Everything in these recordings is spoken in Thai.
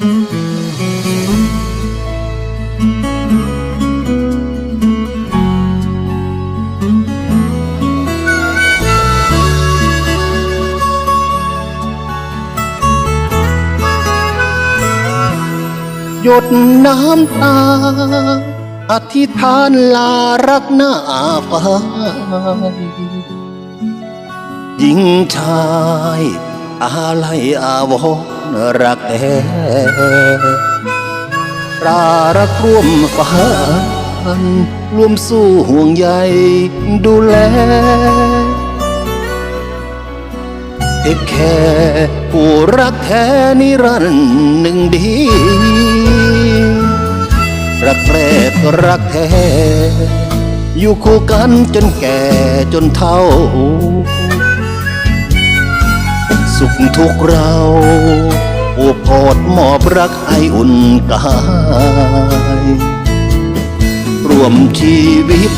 หยดน้ำตา อธิษฐานลารักหน้าฟ้าหญิงชายอะไรอาวร รักแท้ปรารักร่วมฝันร่วมสู้ห่วงใยดูแลเทคแค่ผู้รักแท้นิรันดร์หนึ่งดี รักแรกรักแท้อยู่คู่กันจนแก่จนเฒ่า สุขทุกข์เรา มอบรักให้อุ่นกายรวมชีวิต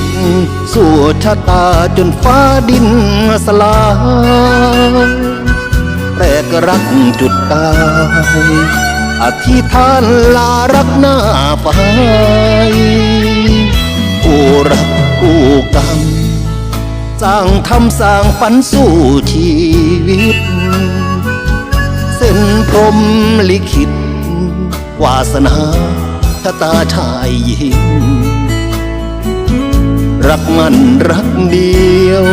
สู่ชะตาจนฟ้าดินสลายแรกรักจุดตายอธิษฐานลารักหน้าฟ้าผู้รักผู้กรรมสร้างทำสร้างฝันสู่ชีวิต พรมลิขิตวาสนาชะตาชายหญิง รักมันรักเดียว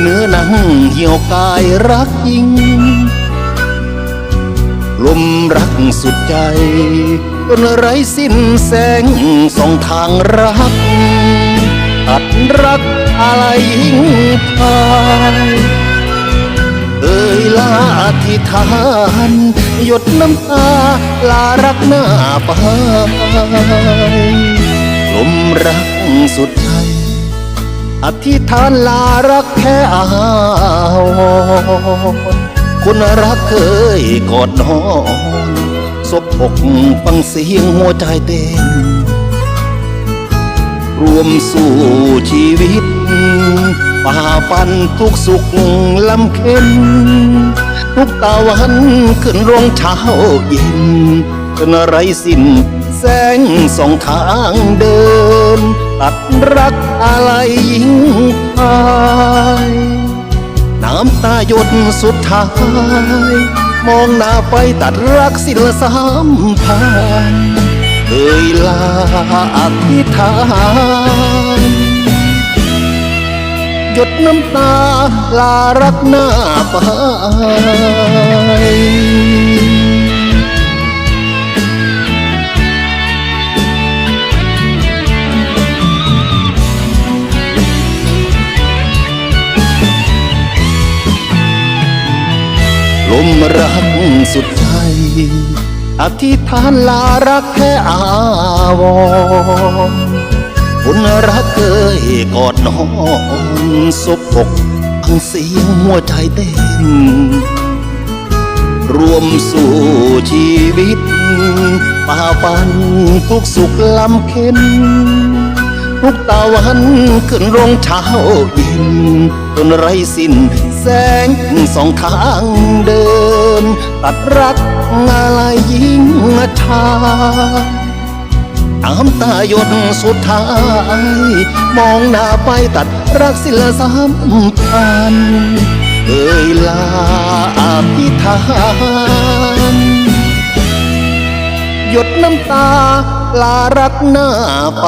เนื้อหนังเหี่ยวกายรักยิ่งลมรักสุดใจจนไร้สิ้นแสงส่องทางรักอัดรักอะไรยิ่งพาย ยลาอธิษฐาน หยดน้ำตาลารักหน้าไปลมรักสุดใจ อธิษฐานลารักแค่อาวรณ์คนรักเคยกอดนอนศบอกฟังเสียงหัวใจเต้นรวมสู่ชีวิต ป่าฟันทุกสุขลำเค็นทุกตะวันขึ้นรองเช้าเย็นจนไรสิ้นแสงสองทางเดิน ตัดรักอะไรยิ่งพายน้ำตาหยดสุดท้าย มองหน้าไปตัดรักสิ้นสามพันเอ่ยลาอธิษฐาน หยดน้ำตาลารักหน้าไปลมรักสุดใจอธิษฐานลารักแค่อาวรคนรักเคยกอดน้อน สบอกฟังเสียงหัวใจเต้น รวมสู่ชีวิตป่าฟันทุกสุขลำเค็นทุกตะวันขึ้นรองเช้าเย็นจนไรสิ้นแสงสองทางเดิน ตัดรักอะไรยิ่งชายน้ำตาหยดสุดท้าย มองหน้าไปตัด รักสิลสามพันเอ่ยลาอภิธานหยดน้ำตาลารักหน้าไป